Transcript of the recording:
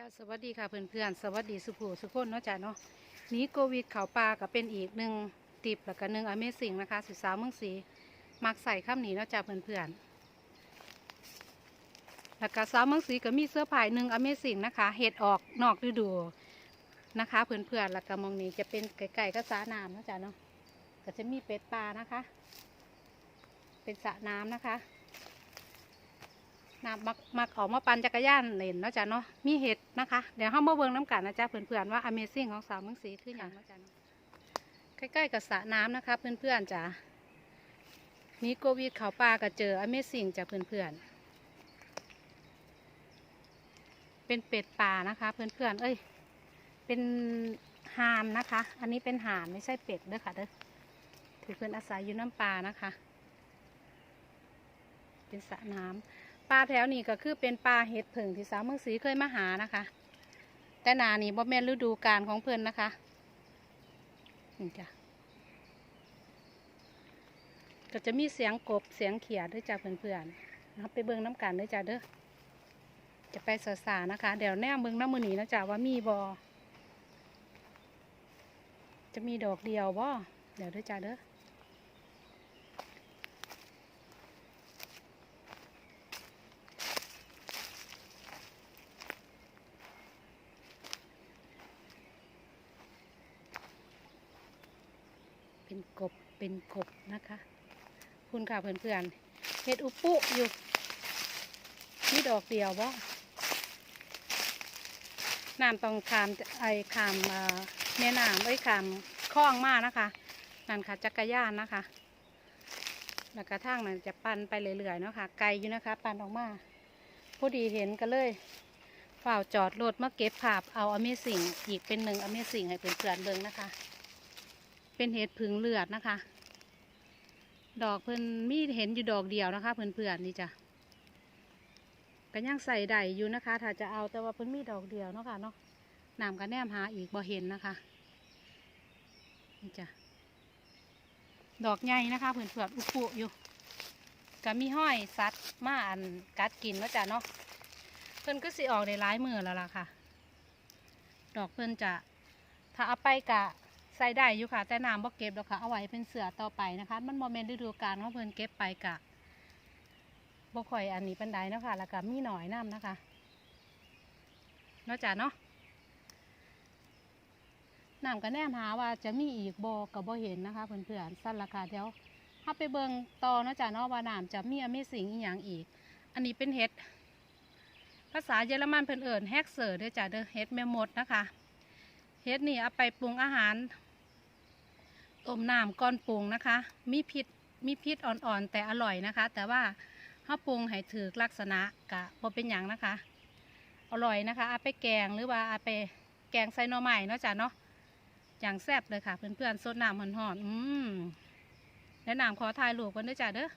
จ้าสวัสดีค่ะเพื่อนๆสวัสดีสุภูสุคนเนาะจ้าเนาะนี้โควิดเขาปลาก็เป็นอีกหนึ่งติบแล้วก็หนึ่งอเมซิ่งนะคะสิสาวเมืองสีมักใส่ข้ามหนีเนาะจ้าเพื่อนๆแล้วก็สาวเมืองสีก็มีเสื้อผ้าหนึ่งอเมซิ่งนะคะเห็ดออกนอกฤดูนะคะเพื่อนๆแล้วก็มองนี้จะเป็นไก่ๆก็สาน้ำเนาะจ้าเนาะก็จะมีเป็ดปลานะคะ เป็นสระน้ำนะคะ นะมักมักออกมาปั่นจักรยานเล่นเนาะจ้ะเนาะมีเห็ดนะคะ เดี๋ยวห้ามาเบิ่งน้ำกันนะจ๊ะเพื่อนๆว่า Amazing ของสาวเมืองศรีคืออย่างเนาะจ้ะใกล้ๆกับสระน้ำนะคะเพื่อนๆจ้ะมีโควิดเขาป่าก็เจอ Amazing จ้ะเพื่อนๆเป็นเป็ดป่านะคะเพื่อนๆเอ้ย เป็นห่านนะคะ อันนี้เป็นห่านไม่ใช่เป็ดเด้อค่ะเด้อถือเพื่อนอาศัยอยู่น้ำปลานะคะ เป็นสระน้ำ ปลาแถวนี้ก็คือเป็นปลาเห็ดผึ่งที่สาวเมืองศรีเคยมาหานะคะ แต่นานี่บ่แม่นฤดูกาลของเพิ่อนนะคะนี่จ้ะก็จะมีเสียงกบเสียงเขียดด้วยจ้ะเพื่อนๆนะครับไปเบิ่งน้ำกันด้วยจ้ะเด้อจะไปสาสานะคะ เดี๋ยวแนมเบิ่งน้ำมือหนีนะจ้ะว่ามีบอจะมีดอกเดียวบ่เดี๋ยวด้วยจ้ะเด้อ เป็นกบเป็นกบนะคะ คุณค่ะเพื่อนๆเห็ดอุปุอยู่นี่ดอกเดียวบ่น้ำต้องขามไอ้ขามเอ่อแม่น้ำไอ้ขามคลองมากนะคะนั่นค่ะจักรยานนะคะ แล้วก็ทางนั้นจะปั่นไปเรื่อยๆเนาะค่ะไกลอยู่นะคะ ปั่นออกมาพอดีเห็นก็เลยฝ่าจอดรถมาเก็บภาพเอาอเมสิ่งอีกเป็นหนึ่งอเมสิ่งให้เพื่อนๆเบิ่งนะคะ เป็นเห็ดผึ่งเลือดนะคะ ดอกเพิ่นมีเห็นอยู่ดอกเดียวนะคะ เพื่อนๆนี่จ้ะก็ยังใส่ได้อยู่นะคะ ถ้าจะเอาแต่ว่าเพิ่นมีดอกเดียวเนาะค่ะเนาะน้ำก็แนมหาอีกบ่เห็นนะคะ นี่จ้ะดอกใหญ่นะคะเพื่อนๆอุปุอยู่ก็มีห้อยสัตว์มาอันกัดกินเนาะจ้ะเนาะเพิ่นก็สิออกได้ายมือแล้วล่ะค่ะ ดอกเพิ่นจะถ้าเอาไปกะ ใส่ได้อยู่ค่ะ แต่น้ำบ่เก็บหรอกค่ะ เอาไว้เป็นเสือต่อไปนะคะ มันโมเมนต์ฤดูกาลของเพิ่นเก็บไปกะบ่ค่อยอันนี้ปันไดเนาะค่ะ แล้วก็มีหน่อยน้ำนะคะนาะจ้ะเนาะน้ำก็แนมหาว่าจะมีอีกบ่ก็บ่เห็นนะคะเพื่อนๆสั้นราคาเดียวถ้าไปเบิงต่อนาะจ้ะเนาะว่าน้ำจะมีอเมสิงอีหยังอีก อันนี้เป็นเห็ดภาษาเยอรมันเพิ่นเอิ้นแฮกเซอร์เด้อจ้ะเด้อเห็ดแม่มดนะคะเห็ดนี่เอาไปปรุงอาหาร ต้มน้ำก้อนปรุงนะคะ มีพิษมีพิษอ่อนๆแต่อร่อยนะคะ แต่ว่าข้าปรุงให้ถือลักษณะกะบ่เป็นอย่างนะคะ อร่อยนะคะเอาไปแกงหรือว่าเอาไปแกงใส่หน่อไม้เนาะจ้ะเนาะอย่างแซ่บเลยค่ะ เพื่อนๆสดน้ำหอนๆอืมแนะนำขอถ่ายรูปกันด้วยจ้ะเด้อ